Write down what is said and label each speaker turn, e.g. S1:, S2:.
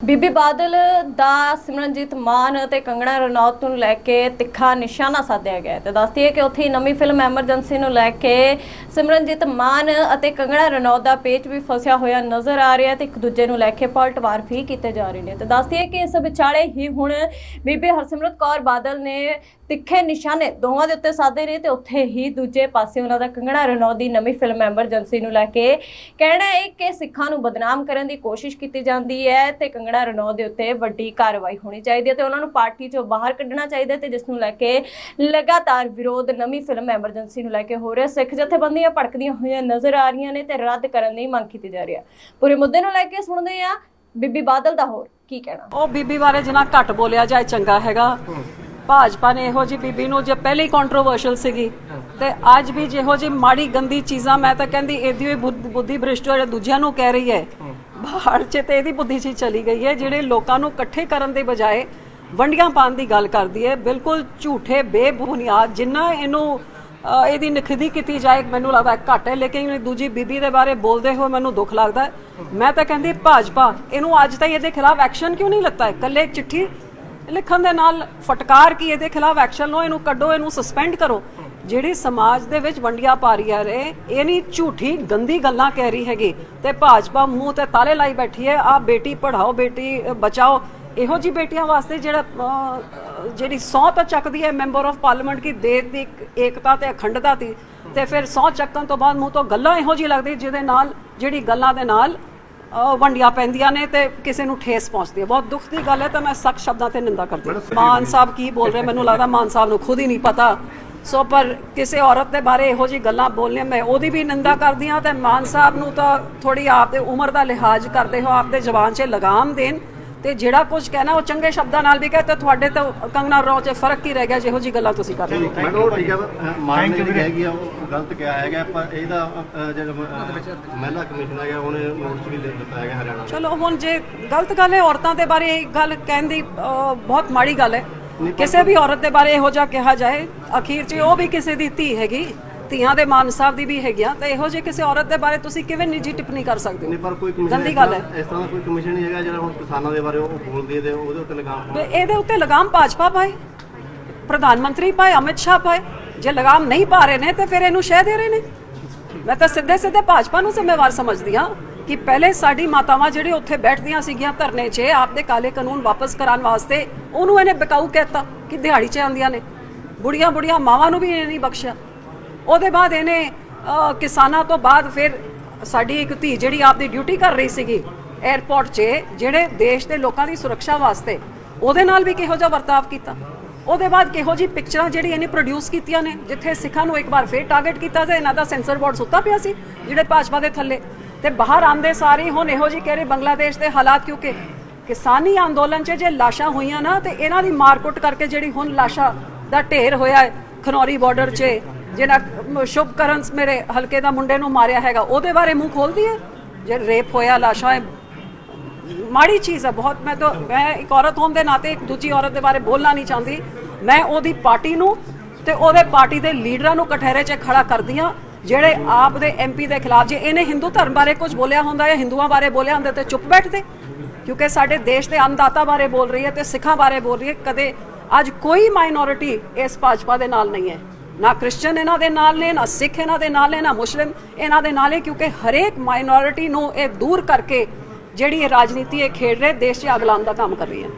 S1: ਬੀਬੀ ਬਾਦਲ ਦਾ ਸਿਮਰਨਜੀਤ ਮਾਨ ਅਤੇ ਕੰਗਣਾ ਰਣੌਤ ਨੂੰ ਲੈ ਕੇ ਤਿੱਖਾ ਨਿਸ਼ਾਨਾ ਸਾਧਿਆ ਗਿਆ ਹੈ ਤੇ ਦੱਸਦੀ ਹੈ ਕਿ ਉੱਥੇ ਹੀ ਨਵੀਂ ਫਿਲਮ ਐਮਰਜੈਂਸੀ ਨੂੰ ਲੈ ਕੇ ਸਿਮਰਨਜੀਤ ਮਾਨ ਅਤੇ ਕੰਗਣਾ ਰਣੌਤ ਦਾ ਪੇਚ ਵੀ ਫਸਿਆ ਹੋਇਆ ਨਜ਼ਰ ਆ ਰਿਹਾ ਹੈ ਤੇ ਇੱਕ ਦੂਜੇ ਨੂੰ ਲੈ ਕੇ ਪਲਟਵਾਰ ਵੀ ਕੀਤੇ ਜਾ ਰਹੇ ਨੇ। ਤੇ ਦੱਸਦੀ ਹੈ ਕਿ ਇਸ ਵਿਚਾਲੇ ਹੀ ਹੁਣ ਬੀਬੀ ਹਰਸਿਮਰਤ ਕੌਰ ਬਾਦਲ ਨੇ ਤਿੱਖੇ ਨਿਸ਼ਾਨੇ ਦੋਵਾਂ ਦੇ ਉੱਤੇ ਸਾਧੇ ਨੇ ਤੇ ਉੱਥੇ ਹੀ ਦੂਜੇ ਪਾਸੇ ਉਹਨਾਂ ਦਾ ਕੰਗਣਾ ਰਣੌਤ ਦੀ ਨਵੀਂ ਫਿਲਮ ਐਮਰਜੈਂਸੀ ਨੂੰ ਲੈ ਕੇ ਕਹਿਣਾ ਹੈ ਕਿ ਸਿੱਖਾਂ ਨੂੰ ਬਦਨਾਮ ਕਰਨ ਦੀ ਕੋਸ਼ਿਸ਼ ਕੀਤੀ ਜਾਂਦੀ ਹੈ ਤੇ ਕੰਗਣਾ ਰਣੌਤ ਦੇ ਉੱਤੇ ਵੱਡੀ ਕਾਰਵਾਈ ਹੋਣੀ ਚਾਹੀਦੀ ਹੈ ਤੇ ਉਹਨਾਂ ਨੂੰ ਪਾਰਟੀ ਚੋਂ ਬਾਹਰ ਕੱਢਣਾ ਚਾਹੀਦਾ ਤੇ ਜਿਸ ਨੂੰ ਲੈ ਕੇ ਲਗਾਤਾਰ ਵਿਰੋਧ ਨਵੀਂ ਫਿਲਮ ਐਮਰਜੈਂਸੀ ਨੂੰ ਲੈ ਕੇ ਹੋ ਰਿਹਾ ਸਿੱਖ ਜਥੇਬੰਦੀਆਂ ਭੜਕਦੀਆਂ ਹੋਈਆਂ ਨਜ਼ਰ ਆ ਰਹੀਆਂ ਨੇ ਤੇ ਰੱਦ ਕਰਨ ਦੀ ਮੰਗ ਕੀਤੀ ਜਾ ਰਹੀ ਹੈ। ਪੂਰੇ ਮੁੱਦੇ ਨੂੰ ਲੈ ਕੇ ਸੁਣਦੇ ਆ ਬੀਬੀ ਬਾਦਲ ਦਾ ਹੋਰ ਕੀ ਕਹਿਣਾ।
S2: ਉਹ ਬੀਬੀ ਬਾਰੇ ਜਿੰਨਾ ਘੱਟ ਬੋਲਿਆ ਜਾਏ ਚੰਗਾ ਹੈਗਾ। ਭਾਜਪਾ ਨੇ ਇਹੋ ਜੀ ਬੀਬੀ ਨੂੰ ਜੇ ਪਹਿਲੇ ਕੰਟਰੋਵਰਸ਼ਲ ਸੀਗੀ ਤੇ ਅੱਜ ਵੀ ਜਿਹੋ ਜੀ ਮਾੜੀ ਗੰਦੀ ਚੀਜ਼ਾਂ ਮੈਂ ਤਾਂ ਕਹਿੰਦੀ ਇਹਦੀ ਹੋਈ ਬੁੱਧੀ ਭ੍ਰਿਸ਼ਟ ਜਿਹੜੇ ਦੂਜਿਆਂ ਨੂੰ ਕਹਿ ਰਹੀ ਹੈ। ਬਾਹਰ ਚ ਤੇ ਇਹਦੀ ਬੁੱਧੀ ਚ ਚਲੀ ਗਈ ਹੈ, ਜਿਹੜੇ ਲੋਕਾਂ ਨੂੰ ਇਕੱਠੇ ਕਰਨ ਦੇ ਬਜਾਏ ਵੰਡੀਆਂ ਪਾਉਣ ਦੀ ਗੱਲ ਕਰਦੀ ਹੈ। ਬਿਲਕੁਲ ਝੂਠੇ, ਬੇਬੁਨਿਆਦ, ਜਿੰਨਾ ਇਹਨੂੰ ਇਹਦੀ ਨਖਦੀ ਕੀਤੀ ਜਾਏ, ਮੈਨੂੰ ਲੱਗਦਾ ਘੱਟ ਹੈ, ਲੇਕਿਨ ਦੂਜੀ ਬੀਬੀ ਦੇ ਬਾਰੇ ਬੋਲਦੇ ਹੋਏ ਮੈਨੂੰ ਦੁੱਖ ਲੱਗਦਾ ਮੈਂ ਤਾਂ ਕਹਿੰਦੀ ਭਾਜਪਾ, ਇਹਨੂੰ ਅੱਜ ਤਾਈਂ ਇਹਦੇ ਖਿਲਾਫ ਐਕਸ਼ਨ ਕਿਉਂ ਨਹੀਂ ਲੱਤਾ? ਇਕੱਲੇ ਚਿੱਠੀ ਲਿਖਣ ਦੇ ਨਾਲ ਫਟਕਾਰ ਕੀ ਇਹਦੇ ਖਿਲਾਫ ਐਕਸ਼ਨ ਲਓ, ਇਹਨੂੰ ਕੱਢੋ, ਇਹਨੂੰ ਸਸਪੈਂਡ ਕਰੋ। ਜਿਹੜੀ ਸਮਾਜ ਦੇ ਵਿੱਚ ਵੰਡੀਆਂ ਪਾ ਰਹੀ ਹੈ ਇਹ ਨਹੀਂ ਝੂਠੀ ਗੰਦੀ ਗੱਲਾਂ ਕਹਿ ਰਹੀ ਹੈਗੀ। ਤੇ ਭਾਜਪਾ ਮੂੰਹ ਤੇ ਤਾਲੇ ਲਾਈ ਬੈਠੀ ਹੈ ਆ ਬੇਟੀ ਪੜਾਓ ਬੇਟੀ ਬਚਾਓ। ਇਹੋ ਜੀ ਬੇਟੀਆਂ ਵਾਸਤੇ ਜਿਹੜਾ ਜਿਹੜੀ ਸਹੁੰ ਤਾਂ ਚੱਕਦੀ ਹੈ ਮੈਂਬਰ ਆਫ ਪਾਰਲੀਮੈਂਟ ਕੀ ਦੇਸ਼ ਦੀ ਏਕਤਾ ਤੇ ਅਖੰਡਤਾ ਦੀ। ਤੇ ਫਿਰ ਸਹੁੰ ਚੱਕਣ ਤੋਂ ਬਾਅਦ ਮੂੰਹ ਤੋਂ ਗੱਲਾਂ ਇਹੋ ਜੀ ਲੱਗਦੀ ਜਿਹਦੇ ਨਾਲ ਜਿਹੜੀ ਗੱਲਾਂ ਦੇ ਨਾਲ ਵੰਡੀਆਂ ਪੈਂਦੀਆਂ ਨੇ ਤੇ ਕਿਸੇ ਨੂੰ ਠੇਸ ਪਹੁੰਚਦੀ ਹੈ। ਬਹੁਤ ਦੁੱਖ ਦੀ ਗੱਲ ਹੈ ਤਾਂ ਮੈਂ ਸਖਤ ਸ਼ਬਦਾਂ ਤੇ ਨਿੰਦਾ ਕਰਦੀ ਹਾਂ। ਮਾਨ ਸਾਹਿਬ ਕੀ ਬੋਲ ਰਹੇ? ਮੈਨੂੰ ਲੱਗਦਾ ਮਾਨ ਸਾਹਿਬ ਨੂੰ ਖੁਦ ਹੀ ਨਹੀਂ ਪਤਾ। ਸੋ ਪਰ ਕਿਸੇ ਔਰਤ ਦੇ ਬਾਰੇ ਇਹੋ ਜੀ ਗੱਲਾਂ ਬੋਲਣੀਆਂ ਮੈਂ ਉਹਦੀ ਵੀ ਨਿੰਦਾ ਕਰਦੀ ਹਾਂ ਤੇ ਮਾਨ ਸਾਹਿਬ ਨੂੰ ਤਾਂ ਥੋੜੀ ਆਪ ਦੇ ਉਮਰ ਦਾ ਲਿਹਾਜ਼ ਕਰਦੇ ਹੋ ਆਪ ਦੇ ਜ਼ਬਾਨ 'ਚ ਲਗਾਮ ਦੇਣ ਤੇ ਜਿਹੜਾ ਕੁਝ ਕਹਿਣਾ ਉਹ ਚੰਗੇ ਸ਼ਬਦਾਂ ਨਾਲ ਵੀ ਕਹੇ ਤੇ ਤੁਹਾਡੇ ਤੋਂ ਕੰਗਨਾ ਰੌ 'ਚ ਫ਼ਰਕ ਕੀ ਰਹਿ ਗਿਆ ਜਿਹੋ ਜੀ ਗੱਲਾਂ ਤੁਸੀਂ ਕਰ ਰਹੇ ਹੋ।
S3: ਮੈਨੂੰ ਠੀਕ ਹੈ ਮਾਨ ਨੇ ਜਿਹੜੀ ਹੈਗੀ ਆ ਉਹ ਗਲਤ ਕਿਹਾ ਹੈਗਾ ਪਰ ਇਹਦਾ ਜਿਹੜਾ ਮਹਿਲਾ ਕਮਿਸ਼ਨ ਹੈਗਾ ਉਹਨੇ ਨੋਟਿਸ ਵੀ ਦੇ ਦਿੱਤਾ ਹੈਗਾ ਹਰਿਆਣਾ।
S2: ਚਲੋ ਹੁਣ ਜੇ ਗਲਤ ਗੱਲ ਹੈ ਔਰਤਾਂ ਦੇ ਬਾਰੇ ਇਹ ਗੱਲ ਕਹਿਣ ਦੀ ਬਹੁਤ ਮਾੜੀ ਗੱਲ ਹੈ। ਕਿਸੇ ਵੀ ਔਰਤ ਦੇ ਬਾਰੇ ਇਹੋ ਜਿਹਾ ਕਿਹਾ ਜਾਏ ਅਖੀਰ 'ਚ ਉਹ ਵੀ ਕਿਸੇ ਦੀ ਧੀ ਹੈਗੀ ਧੀਆਂ ਦੇ ਮਾਨ ਸਾਹਿਬ ਦੀ ਵੀ ਹੈਗੀਆਂ ਤਾਂ ਇਹੋ ਜਿਹੇ ਕਿਸੇ ਔਰਤ ਦੇ ਬਾਰੇ ਤੁਸੀਂ ਕਿਵੇਂ ਨਿੱਜੀ ਟਿੱਪਣੀ ਕਰ ਸਕਦੇ
S3: ਨਹੀਂ
S2: ਹੋ
S3: ਪਰ ਕੋਈ ਕਮਿਸ਼ਨ
S2: ਗੰਦੀ ਗੱਲ ਹੈ।
S3: ਇਸ ਤਰ੍ਹਾਂ ਦਾ ਕੋਈ ਕਮਿਸ਼ਨ ਨਹੀਂ ਹੈਗਾ ਜਿਹੜਾ ਹੁਣ ਕਿਸਾਨਾਂ ਦੇ ਬਾਰੇ ਉਹ ਬੋਲਦੀ ਹੈ ਉਹਦੇ ਉੱਤੇ ਲਗਾਮ
S2: ਤੇ ਇਹਦੇ ਉੱਤੇ ਲਗਾਮ ਭਾਜਪਾ ਪਾਏ ਪ੍ਰਧਾਨ ਮੰਤਰੀ ਪਾਏ ਅਮਿਤ ਸ਼ਾਹ ਪਾਏ। ਜੇ ਲਗਾਮ ਨਹੀਂ ਪਾ ਰਹੇ ਨੇ ਤੇ ਫਿਰ ਇਹਨੂੰ ਸ਼ਹਿ ਦੇ ਰਹੇ ਨੇ। ਮੈਂ ਤਾਂ ਸਿੱਧੇ ਸਿੱਧੇ ਭਾਜਪਾ ਨੂੰ ਜ਼ਿੰਮੇਵਾਰ ਸਮਝਦੀ ਹਾਂ। ਕਿ ਪਹਿਲੇ ਸਾਡੀ ਮਾਤਾਵਾਂ ਜਿਹੜੇ ਉੱਥੇ ਬੈਠਦੀਆਂ ਸੀਗੀਆਂ ਧਰਨੇ 'ਚ, ਆਪਦੇ ਕਾਲੇ ਕਾਨੂੰਨ ਵਾਪਸ ਕਰਾਉਣ ਵਾਸਤੇ, ਉਹਨੂੰ ਇਹਨੇ ਬਿਕਾਊ ਕਹਿਤਾ ਕਿ ਦਿਹਾੜੀ 'ਚ ਆਉਂਦੀਆਂ ਨੇ। ਬੁੜੀਆਂ ਬੁੜੀਆਂ ਮਾਵਾਂ ਨੂੰ ਵੀ ਇਹਨੇ ਨਹੀਂ ਬਖਸ਼ਿਆ। ਉਹਦੇ ਬਾਅਦ ਇਹਨੇ ਕਿਸਾਨਾਂ ਤੋਂ ਬਾਅਦ ਫਿਰ ਸਾਡੀ ਇੱਕ ਧੀ ਜਿਹੜੀ ਆਪਦੀ ਡਿਊਟੀ ਕਰ ਰਹੀ ਸੀਗੀ 에ਅਰਪੋਰਟ 'ਚ, ਜਿਹੜੇ ਦੇਸ਼ ਦੇ ਲੋਕਾਂ ਦੀ ਸੁਰੱਖਿਆ ਵਾਸਤੇ, ਉਹਦੇ ਨਾਲ ਵੀ ਕਿਹੋ ਜਿਹਾ ਵਰਤਾਵ ਕੀਤਾ। ਉਹਦੇ ਬਾਅਦ ਕਿਹੋ ਜੀ ਪਿਕਚਰਾਂ ਜਿਹੜੀ ਇਹਨੇ ਪ੍ਰੋਡਿਊਸ ਕੀਤੀਆਂ ਨੇ, ਜਿੱਥੇ ਸਿੱਖਾਂ ਨੂੰ ਇੱਕ ਵਾਰ ਫੇਰ ਟਾਰਗੇਟ ਕੀਤਾ ਤੇ ਇਹਨਾਂ ਦਾ ਸੈਂਸਰ ਬੋਰਡ ਸੁੱਤਾ ਪਿਆ ਸੀ, ਜਿਹੜੇ ਭਾਜਪਾ ਦੇ ਥੱਲੇ। ਤੇ ਬਾਹਰ ਆਂਦੇ ਸਾਰੇ ਹੁਣ ਇਹੋ ਜੀ ਕਹਿ ਰਹੇ ਬੰਗਲਾਦੇਸ਼ ਦੇ ਹਾਲਾਤ, ਕਿਉਂਕਿ ਕਿਸਾਨੀ ਅੰਦੋਲਨ 'ਚ ਜੇ ਲਾਸ਼ਾਂ ਹੋਈਆਂ ਨਾ, ਤੇ ਇਹਨਾਂ ਦੀ ਮਾਰਕੁੱਟ ਕਰਕੇ ਜਿਹੜੀ ਹੁਣ ਲਾਸ਼ਾਂ ਦਾ ਢੇਰ ਹੋਇਆ ਹੈ, ਖਨੌਰੀ ਬਾਰਡਰ 'ਚ ਜਿਹੜਾ ਸ਼ੁਭਕਰਨ ਮੇਰੇ ਹਲਕੇ ਦਾ ਮੁੰਡੇ ਨੂੰ ਮਾਰਿਆ ਹੈਗਾ, ਉਹਦੇ ਬਾਰੇ ਮੂੰਹ ਖੋਲਦੀ ਹੈ? ਜੇ ਰੇਪ ਹੋਇਆ, ਲਾਸ਼ਾਂ ਹੈ, ਮਾੜੀ ਚੀਜ਼ ਹੈ, ਬਹੁਤ, ਮੈਂ ਤਾਂ, ਮੈਂ ਇੱਕ ਔਰਤ ਹੋਣ ਦੇ ਨਾਤੇ ਇੱਕ ਦੂਜੀ ਔਰਤ ਦੇ ਬਾਰੇ ਬੋਲਣਾ ਨਹੀਂ ਚਾਹੁੰਦੀ। ਮੈਂ ਉਹਦੀ ਪਾਰਟੀ ਨੂੰ ਤੇ ਉਹਦੇ ਪਾਰਟੀ ਦੇ ਲੀਡਰਾਂ ਨੂੰ ਕਠਹਿਰੇ 'ਚ ਖੜਾ ਕਰਦੀ ਹਾਂ। ਜਿਹੜੇ ਆਪ ਦੇ ਐਮਪੀ ਦੇ ਖਿਲਾਫ ਜੇ ਇਹਨੇ ਹਿੰਦੂ ਧਰਮ ਬਾਰੇ ਕੁਝ ਬੋਲਿਆ ਹੁੰਦਾ ਜਾਂ ਹਿੰਦੂਆਂ ਬਾਰੇ ਬੋਲਿਆ ਹੁੰਦਾ ਤੇ ਚੁੱਪ ਬੈਠਦੇ? ਕਿਉਂਕਿ ਸਾਡੇ ਦੇਸ਼ ਦੇ ਅੰਨਦਾਤਾ ਬਾਰੇ ਬੋਲ ਰਹੀ ਹੈ ਤੇ ਸਿੱਖਾਂ ਬਾਰੇ ਬੋਲ ਰਹੀ ਹੈ, ਕਦੇ ਅੱਜ ਕੋਈ ਮਾਈਨੋਰਿਟੀ ਇਸ ਭਾਜਪਾ ਦੇ ਨਾਲ ਨਹੀਂ ਹੈ। ਨਾ ਕ੍ਰਿਸਚੀਅਨ ਇਹਨਾਂ ਦੇ ਨਾਲ ਨੇ, ਨਾ ਸਿੱਖ ਇਹਨਾਂ ਦੇ ਨਾਲ ਨੇ, ਨਾ ਮੁਸਲਿਮ ਇਹਨਾਂ ਦੇ ਨਾਲ ਹੈ ਕਿਉਂਕਿ ਹਰੇਕ ਮਾਈਨੋਰਿਟੀ ਨੂੰ ਇਹ ਦੂਰ ਕਰਕੇ ਜਿਹੜੀ ਇਹ ਰਾਜਨੀਤੀ ਇਹ ਖੇਡ ਰਹੇ, ਦੇਸ਼ 'ਚ ਅਗਲਾਨ ਦਾ ਕੰਮ ਕਰ ਰਹੀ ਹੈ।